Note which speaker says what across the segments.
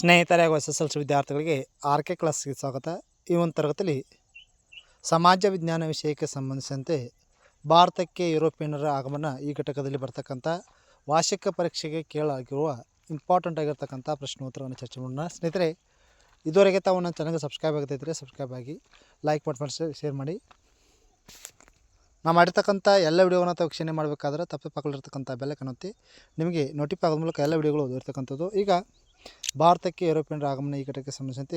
Speaker 1: ಸ್ನೇಹಿತರೆ ಹಾಗೂ S S L C ವಿದ್ಯಾರ್ಥಿಗಳಿಗೆ ಆರ್ ಕೆ ಕ್ಲಾಸ್ಗೆ ಸ್ವಾಗತ. ಈ ಒಂದು ತರಗತಿಯಲ್ಲಿ ಸಮಾಜ ವಿಜ್ಞಾನ ವಿಷಯಕ್ಕೆ ಸಂಬಂಧಿಸಿದಂತೆ ಭಾರತಕ್ಕೆ ಯುರೋಪಿಯನ್ನರ ಆಗಮನ ಈ ಘಟಕದಲ್ಲಿ ಬರ್ತಕ್ಕಂಥ ವಾರ್ಷಿಕ ಪರೀಕ್ಷೆಗೆ ಕೇಳಾಗಿರುವ ಇಂಪಾರ್ಟೆಂಟ್ ಆಗಿರ್ತಕ್ಕಂಥ ಪ್ರಶ್ನೋತ್ತರವನ್ನು ಚರ್ಚೆ ಮಾಡೋಣ. ಸ್ನೇಹಿತರೆ, ಇದುವರೆಗೆ ತಾವು ನನ್ನ ಚಾನಲ್ಗೆ ಸಬ್ಸ್ಕ್ರೈಬ್ ಆಗದಿದ್ದರೆ ಸಬ್ಸ್ಕ್ರೈಬ್ ಆಗಿ ಲೈಕ್ ಮಾಡಿ ಮಾಡಿ ಶೇರ್ ಮಾಡಿ. ನಾವು ಮಾಡಿರ್ತಕ್ಕಂಥ ಎಲ್ಲ ವಿಡಿಯೋವನ್ನು ತಾವು ವೀಕ್ಷಣೆ ಮಾಡಬೇಕಾದ್ರೆ ತಪ್ಪು ಬೆಲ್ಲಕ್ಕೆ ಒತ್ತಿ ನಿಮಗೆ ನೋಟಿಫೈ ಆಗೋದ ಮೂಲಕ ಎಲ್ಲ ವಿಡಿಯೋಗಳು ಇರ್ತಕ್ಕಂಥದ್ದು ಈಗ ಭಾರತಕ್ಕೆ ಯುರೋಪಿಯನ್ ಆಗಮನ ಈ ಘಟಕಕ್ಕೆ ಸಂಬಂಧಿಸಿದಂತೆ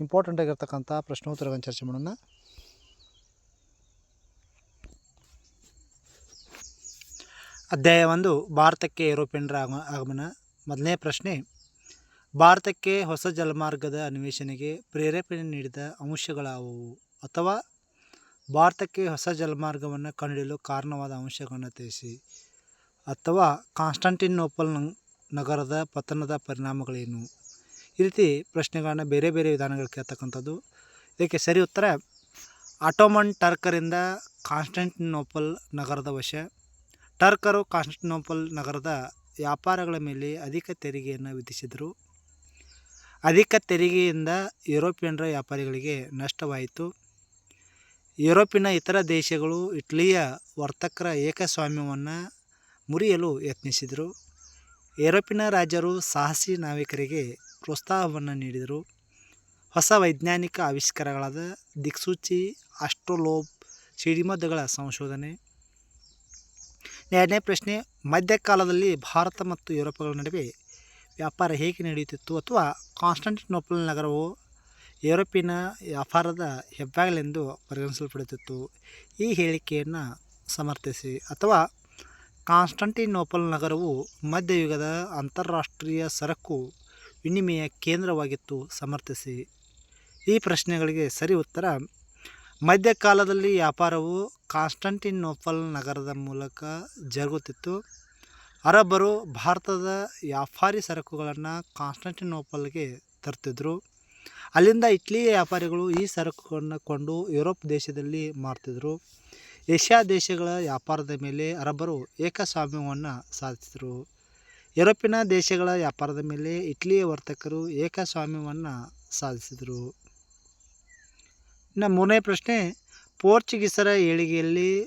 Speaker 1: ಇಂಪಾರ್ಟೆಂಟ್ ಆಗಿರ್ತಕ್ಕಂಥ ಪ್ರಶ್ನೋತ್ತರಗಳನ್ನು ಚರ್ಚೆ ಮಾಡೋಣ. ಅಧ್ಯಾಯ ಒಂದು, ಭಾರತಕ್ಕೆ ಯುರೋಪಿಯನ್ರ ಆಗಮ, ಆಗಮನ. ಮೊದಲನೇ ಪ್ರಶ್ನೆ, ಭಾರತಕ್ಕೆ ಹೊಸ ಜಲಮಾರ್ಗದ ಅನ್ವೇಷಣೆಗೆ ಪ್ರೇರೇಪಣೆ ನೀಡಿದ ಅಂಶಗಳಾವುವು? ಅಥವಾ ಭಾರತಕ್ಕೆ ಹೊಸ ಜಲಮಾರ್ಗವನ್ನು ಕಂಡುಹಿಡಿಯಲು ಕಾರಣವಾದ ಅಂಶಗಳನ್ನು ತಿಳಿಸಿ. ಅಥವಾ ಕಾನ್ಸ್ಟಂಟಿನೋಪಲ್ ನ- ನಗರದ ಪತನದ ಪರಿಣಾಮಗಳೇನು? ಈ ರೀತಿ ಪ್ರಶ್ನೆಗಳನ್ನು ಬೇರೆ ಬೇರೆ ವಿಧಾನಗಳು ಕೇಳ್ತಕ್ಕಂಥದ್ದು. ಇದಕ್ಕೆ ಸರಿ ಉತ್ತರ, ಆಟೋಮನ್ ಟರ್ಕರಿಂದ ಕಾನ್ಸ್ಟಂಟಿನೋಪಲ್ ನಗರದ ವಶ. ಟರ್ಕರು ಕಾನ್ಸ್ಟಂಟಿನೋಪಲ್ ನಗರದ ವ್ಯಾಪಾರಗಳ ಮೇಲೆ ಅಧಿಕ ತೆರಿಗೆಯನ್ನು ವಿಧಿಸಿದರು. ಅಧಿಕ ತೆರಿಗೆಯಿಂದ ಯುರೋಪಿಯನ್ರ ವ್ಯಾಪಾರಿಗಳಿಗೆ ನಷ್ಟವಾಯಿತು. ಯುರೋಪಿನ ಇತರ ದೇಶಗಳು ಇಟ್ಲಿಯ ವರ್ತಕರ ಏಕಸ್ವಾಮ್ಯವನ್ನು ಮುರಿಯಲು ಯತ್ನಿಸಿದರು. ಯುರೋಪಿನ ರಾಜರು ಸಾಹಸಿ ನಾವಿಕರಿಗೆ ಪ್ರೋತ್ಸಾಹವನ್ನು ನೀಡಿದರು. ಹೊಸ ವೈಜ್ಞಾನಿಕ ಆವಿಷ್ಕಾರಗಳಾದ ದಿಕ್ಸೂಚಿ ಆಸ್ಟ್ರೋಲೋಬ್ ಸಿಡಿಮದ್ದುಗಳ ಸಂಶೋಧನೆ. ಎರಡನೇ ಪ್ರಶ್ನೆ, ಮಧ್ಯಕಾಲದಲ್ಲಿ ಭಾರತ ಮತ್ತು ಯುರೋಪ್ಗಳ ನಡುವೆ ವ್ಯಾಪಾರ ಹೇಗೆ ನಡೆಯುತ್ತಿತ್ತು ಅಥವಾ ಕಾನ್ಸ್ಟಂಟಿನೋಪಲ್ ನಗರವು ಯುರೋಪಿನ ವ್ಯಾಪಾರದ ಹೆಬ್ಬಾಗಲೆಂದು ಪರಿಗಣಿಸಲ್ಪಡುತ್ತಿತ್ತು? ಈ ಹೇಳಿಕೆಯನ್ನು ಸಮರ್ಥಿಸಿ ಅಥವಾ ಕಾನ್ಸ್ಟಂಟಿನೋಪಲ್ ನಗರವು ಮಧ್ಯಯುಗದ ಅಂತಾರಾಷ್ಟ್ರೀಯ ಸರಕು ವಿನಿಮಯ ಕೇಂದ್ರವಾಗಿತ್ತು ಸಮರ್ಥಿಸಿ. ಈ ಪ್ರಶ್ನೆಗಳಿಗೆ ಸರಿ ಉತ್ತರ. ಮಧ್ಯಕಾಲದಲ್ಲಿ ವ್ಯಾಪಾರವು ಕಾನ್ಸ್ಟಂಟಿನೋಪಲ್ ನಗರದ ಮೂಲಕ ಜರುಗುತ್ತಿತ್ತು. ಅರಬ್ಬರು ಭಾರತದ ವ್ಯಾಪಾರಿ ಸರಕುಗಳನ್ನು ಕಾನ್ಸ್ಟಂಟಿನೋಪಲ್ಗೆ ತರ್ತಿದ್ರು ಅಲ್ಲಿಂದ ಇಟ್ಲಿಯ ವ್ಯಾಪಾರಿಗಳು ಈ ಸರಕುಗಳನ್ನು ಕೊಂಡು ಯುರೋಪ್ ದೇಶದಲ್ಲಿ ಮಾರ್ತಿದ್ರು. ಏಷ್ಯಾ ದೇಶಗಳ ವ್ಯಾಪಾರದ ಮೇಲೆ ಅರಬ್ಬರು ಏಕಸ್ವಾಮ್ಯವನ್ನು ಸಾಧಿಸಿದರು. ಯುರೋಪಿನ ದೇಶಗಳ ವ್ಯಾಪಾರದ ಮೇಲೆ ಇಟ್ಲಿಯ ವರ್ತಕರು ಏಕಸ್ವಾಮ್ಯವನ್ನು ಸಾಧಿಸಿದರು. ಇನ್ನು ಮೂರನೇ ಪ್ರಶ್ನೆ, ಪೋರ್ಚುಗೀಸರ ಏಳಿಗೆಯಲ್ಲಿ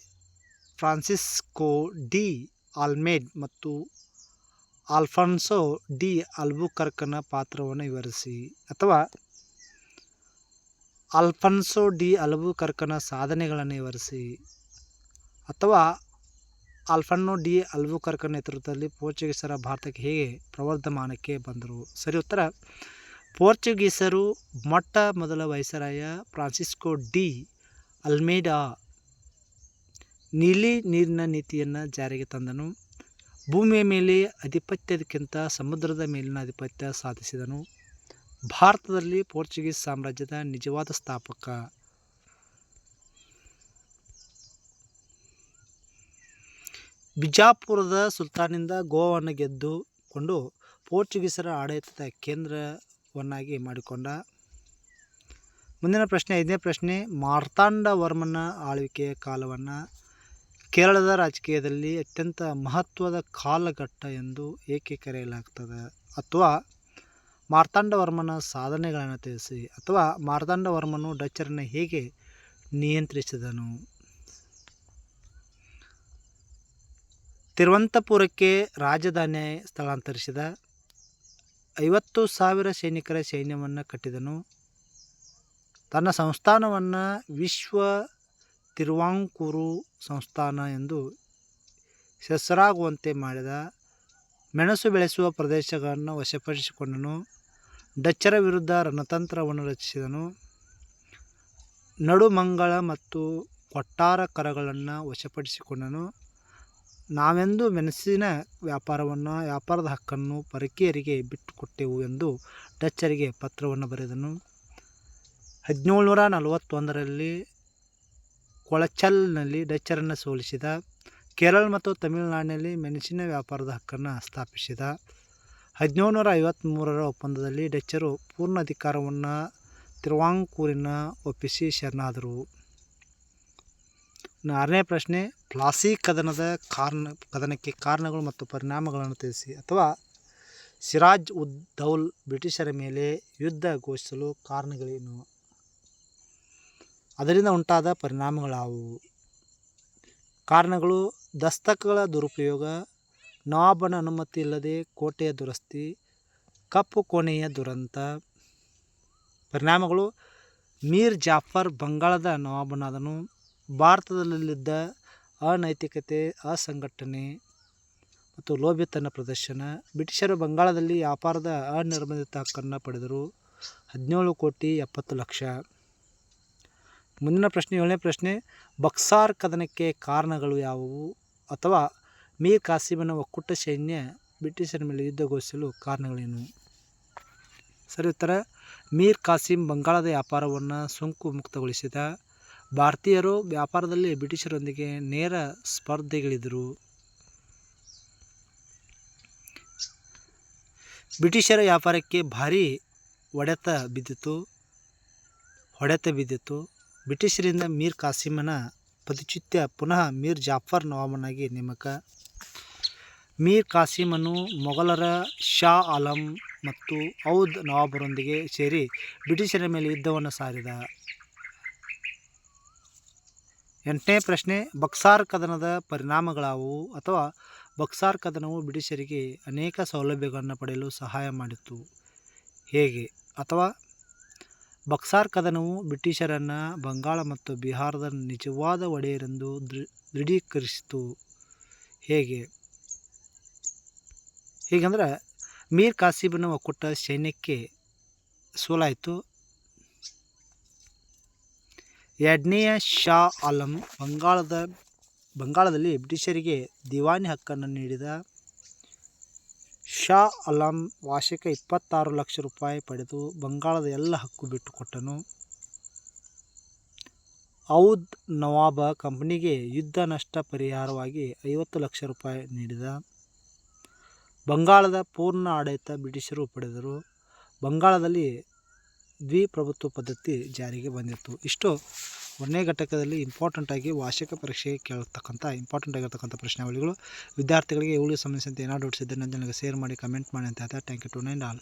Speaker 1: ಫ್ರಾನ್ಸಿಸ್ಕೋ ಡಿ ಆಲ್ಮೇಡ್ ಮತ್ತು ಆಲ್ಫಾನ್ಸೋ ಡಿ ಅಲ್ಬುಕರ್ಕನ ಪಾತ್ರವನ್ನು ವಿವರಿಸಿ. ಅಥವಾ ಆಲ್ಫಾನ್ಸೊ ಡಿ ಅಲ್ಬುಕರ್ಕನ ಸಾಧನೆಗಳನ್ನು ವಿವರಿಸಿ. ಅಥವಾ ಅಲ್ಫನ್ನೋ ಡಿ ಅಲ್ಬುಕರ್ಕ ನೇತೃತ್ವದಲ್ಲಿ ಪೋರ್ಚುಗೀಸರ ಭಾರತಕ್ಕೆ ಹೇಗೆ ಪ್ರವರ್ಧಮಾನಕ್ಕೆ ಬಂದರು? ಸರಿ, ಉತ್ತರ. ಪೋರ್ಚುಗೀಸರು ಮೊಟ್ಟ ಮೊದಲ ವೈಸರಾಯ ಫ್ರಾನ್ಸಿಸ್ಕೋ ಡಿ ಅಲ್ಮೇಡಾ ನೀಲಿ ನೀರಿನ ನೀತಿಯನ್ನು ಜಾರಿಗೆ ತಂದನು. ಭೂಮಿಯ ಮೇಲೆ ಅಧಿಪತ್ಯಕ್ಕಿಂತ ಸಮುದ್ರದ ಮೇಲಿನ ಆಧಿಪತ್ಯ ಸಾಧಿಸಿದನು. ಭಾರತದಲ್ಲಿ ಪೋರ್ಚುಗೀಸ್ ಸಾಮ್ರಾಜ್ಯದ ನಿಜವಾದ ಸ್ಥಾಪಕ. ಬಿಜಾಪುರದ ಸುಲ್ತಾನಿಂದ ಗೋವನ್ನು ಗೆದ್ದುಕೊಂಡು ಪೋರ್ಚುಗೀಸರ ಆಡಳಿತದ ಕೇಂದ್ರವನ್ನಾಗಿ ಮಾಡಿಕೊಂಡ. ಮುಂದಿನ ಪ್ರಶ್ನೆ, ಐದನೇ ಪ್ರಶ್ನೆ ಮಾರ್ತಾಂಡವರ್ಮನ ಆಳ್ವಿಕೆಯ ಕಾಲವನ್ನು ಕೇರಳದ ರಾಜಕೀಯದಲ್ಲಿ ಅತ್ಯಂತ ಮಹತ್ವದ ಕಾಲಘಟ್ಟ ಎಂದು ಏಕೆ ಕರೆಯಲಾಗ್ತದೆ? ಅಥವಾ ಮಾರ್ತಾಂಡವರ್ಮನ ಸಾಧನೆಗಳನ್ನು ತಿಳಿಸಿ, ಅಥವಾ ಮಾರ್ತಾಂಡವರ್ಮನು ಡಚ್ಚರನ್ನು ಹೇಗೆ ನಿಯಂತ್ರಿಸಿದನು? ತಿರುವಂತಪುರಕ್ಕೆ ರಾಜಧಾನಿ ಸ್ಥಳಾಂತರಿಸಿದ ಐವತ್ತು ಸಾವಿರ ಸೈನಿಕರ ಸೈನ್ಯವನ್ನು ಕಟ್ಟಿದನು. ತನ್ನ ಸಂಸ್ಥಾನವನ್ನು ವಿಶ್ವ ತಿರುವಾಂಕೂರು ಸಂಸ್ಥಾನ ಎಂದು ಹೆಸರಾಗುವಂತೆ ಮಾಡಿದ ಮೆಣಸು ಬೆಳೆಸುವ ಪ್ರದೇಶಗಳನ್ನು ವಶಪಡಿಸಿಕೊಂಡನು. ಡಚ್ಚರ ವಿರುದ್ಧ ರಣತಂತ್ರವನ್ನು ರಚಿಸಿದನು. ನಡುಮಂಗಳ ಮತ್ತು ಕೊಟ್ಟಾರ ಕರಗಳನ್ನು ವಶಪಡಿಸಿಕೊಂಡನು. ನಾವೆಂದು ಮೆಣಸಿನ ವ್ಯಾಪಾರವನ್ನು, ವ್ಯಾಪಾರದ ಹಕ್ಕನ್ನು ಪರಕೀಯರಿಗೆ ಬಿಟ್ಟುಕೊಟ್ಟೆವು ಎಂದು ಡಚ್ಚರಿಗೆ ಪತ್ರವನ್ನು ಬರೆದನು. ಹದಿನೇಳುನೂರ ನಲವತ್ತೊಂದರಲ್ಲಿ ಕೊಳಚಲ್ನಲ್ಲಿ ಡಚ್ಚರನ್ನು ಸೋಲಿಸಿದ. ಕೇರಳ ಮತ್ತು ತಮಿಳುನಾಡಿನಲ್ಲಿ ಮೆಣಸಿನ ವ್ಯಾಪಾರದ ಹಕ್ಕನ್ನು ಸ್ಥಾಪಿಸಿದ. ಹದಿನೇಳುನೂರ ಐವತ್ತ್ಮೂರರ ಒಪ್ಪಂದದಲ್ಲಿ ಡಚ್ಚರು ಪೂರ್ಣ ಅಧಿಕಾರವನ್ನು ತಿರುವಾಂಕೂರಿನ ಒಪ್ಪಿಸಿ ಶರಣಾದರು. ಆರನೇ ಪ್ರಶ್ನೆ ಪ್ಲಾಸಿ ಕದನದ ಕಾರಣ, ಕದನಕ್ಕೆ ಕಾರಣಗಳು ಮತ್ತು ಪರಿಣಾಮಗಳನ್ನು ತಿಳಿಸಿ ಅಥವಾ ಸಿರಾಜ್ ಉದ್ ದೌಲ್ ಬ್ರಿಟಿಷರ ಮೇಲೆ ಯುದ್ಧ ಘೋಷಿಸಲು ಕಾರಣಗಳೇನು? ಅದರಿಂದ ಉಂಟಾದ ಪರಿಣಾಮಗಳಾವುವು? ಕಾರಣಗಳು, ದಸ್ತಕಗಳ ದುರುಪಯೋಗ ನವಾಬನ ಅನುಮತಿ ಇಲ್ಲದೆ ಕೋಟೆಯ ದುರಸ್ತಿ, ಕಪ್ಪು ಕೋಣೆಯ ದುರಂತ. ಪರಿಣಾಮಗಳು, ಮೀರ್ ಜಾಫರ್ ಬಂಗಾಳದ ನವಾಬನಾದನು ಭಾರತದಲ್ಲಿದ್ದ ಅನೈತಿಕತೆ, ಅಸಂಘಟನೆ ಮತ್ತು ಲೋಭಿತನ ಪ್ರದರ್ಶನ ಬ್ರಿಟಿಷರು ಬಂಗಾಳದಲ್ಲಿ ವ್ಯಾಪಾರದ ಅನಿರ್ಬಂಧಿತ ಹಕ್ಕನ್ನು ಪಡೆದರು. ಹದಿನೇಳು ಕೋಟಿ ಎಪ್ಪತ್ತು ಲಕ್ಷ. ಮುಂದಿನ ಪ್ರಶ್ನೆ, ಏಳನೇ ಪ್ರಶ್ನೆ, ಬಕ್ಸಾರ್ ಕದನಕ್ಕೆ ಕಾರಣಗಳು ಯಾವುವು ಅಥವಾ ಮೀರ್ ಕಾಸಿಮನ ಒಕ್ಕೂಟ ಸೈನ್ಯ ಬ್ರಿಟಿಷರ ಮೇಲೆ ಯುದ್ಧ ಘೋಷಿಸಲು ಕಾರಣಗಳೇನು? ಸರಿ, ಉತ್ತರ. ಮೀರ್ ಕಾಸಿಂ ಬಂಗಾಳದ ವ್ಯಾಪಾರವನ್ನು ಸೋಂಕು ಮುಕ್ತಗೊಳಿಸಿದ ಭಾರತೀಯರು ವ್ಯಾಪಾರದಲ್ಲಿ ಬ್ರಿಟಿಷರೊಂದಿಗೆ ನೇರ ಸ್ಪರ್ಧೆಗಿಳಿದರು. ಬ್ರಿಟಿಷರ ವ್ಯಾಪಾರಕ್ಕೆ ಭಾರಿ ಹೊಡೆತ ಬಿದ್ದಿತು ಹೊಡೆತ ಬಿದ್ದಿತು ಬ್ರಿಟಿಷರಿಂದ ಮೀರ್ ಕಾಸಿಮನ ಪದಚ್ಯುತ್ಯ ಪುನಃ ಮೀರ್ ಜಾಫರ್ ನವಾಬನಾಗಿ ನೇಮಕ. ಮೀರ್ ಕಾಸಿಮನು ಮೊಘಲರ ಶಾ ಆಲಂ ಮತ್ತು ಔದ್ ನವಾಬರೊಂದಿಗೆ ಸೇರಿ ಬ್ರಿಟಿಷರ ಮೇಲೆ ಯುದ್ಧವನ್ನು ಸಾರಿದ. ಎಂಟನೇ ಪ್ರಶ್ನೆ ಬಕ್ಸಾರ್ ಕದನದ ಪರಿಣಾಮಗಳಾವುವು ಅಥವಾ ಬಕ್ಸಾರ್ ಕದನವು ಬ್ರಿಟಿಷರಿಗೆ ಅನೇಕ ಸೌಲಭ್ಯಗಳನ್ನು ಪಡೆಯಲು ಸಹಾಯ ಮಾಡಿತು ಹೇಗೆ? ಅಥವಾ ಬಕ್ಸಾರ್ ಕದನವು ಬ್ರಿಟಿಷರನ್ನು ಬಂಗಾಳ ಮತ್ತು ಬಿಹಾರದ ನಿಜವಾದ ಒಡೆಯರೆಂದು ದೃಢೀಕರಿಸಿತು. ಹೇಗೆ? ಹೇಗೆಂದ್ರೆ, ಮೀರ್ ಕಾಸಿಬನ ಒಕ್ಕೂಟ ಸೈನ್ಯಕ್ಕೆ ಸೋಲಾಯಿತು. ಎರಡನೆಯ ಶಾ ಆಲಂ ಬಂಗಾಳದ, ಬಂಗಾಳದಲ್ಲಿ ಬ್ರಿಟಿಷರಿಗೆ ದಿವಾನಿ ಹಕ್ಕನ್ನು ನೀಡಿದ ಶಾ ಆಲಂ ವಾರ್ಷಿಕ ಇಪ್ಪತ್ತಾರು ಲಕ್ಷ ರೂಪಾಯಿ ಪಡೆದು ಬಂಗಾಳದ ಎಲ್ಲ ಹಕ್ಕು ಬಿಟ್ಟುಕೊಟ್ಟನು. ಔದ್ ನವಾಬ ಕಂಪನಿಗೆ ಯುದ್ಧ ನಷ್ಟ ಪರಿಹಾರವಾಗಿ ಐವತ್ತು ಲಕ್ಷ ರೂಪಾಯಿ ನೀಡಿದ. ಬಂಗಾಳದ ಪೂರ್ಣ ಆಡಳಿತ ಬ್ರಿಟಿಷರು ಪಡೆದರು. ಬಂಗಾಳದಲ್ಲಿ ದ್ವಿಪ್ರಭುತ್ವ ಪದ್ಧತಿ ಜಾರಿಗೆ ಬಂದಿತ್ತು. ಇಷ್ಟು ಒಂದನೇ ಘಟಕದಲ್ಲಿ ಇಂಪಾರ್ಟೆಂಟ್ ಆಗಿ ವಾರ್ಷಿಕ ಪರೀಕ್ಷೆಗೆ ಕೇಳತಕ್ಕಂಥ ಇಂಪಾರ್ಟೆಂಟ್ ಆಗಿರ್ತಕ್ಕಂಥ ಪ್ರಶ್ನಾವಳಿಗಳು. ವಿದ್ಯಾರ್ಥಿಗಳಿಗೆ ಇವುಗಳಿಗೆ ಸಂಬಂಧಿಸಿದಂತೆ ಏನಾದರೂ ಡೌಟ್ಸ್ ಇದ್ದರೆ ನನಗೆ ಶೇರ್ ಮಾಡಿ ಕಮೆಂಟ್ ಮಾಡಿ ಅಂತ ಹೇಳ್ತಾ thank you to nine all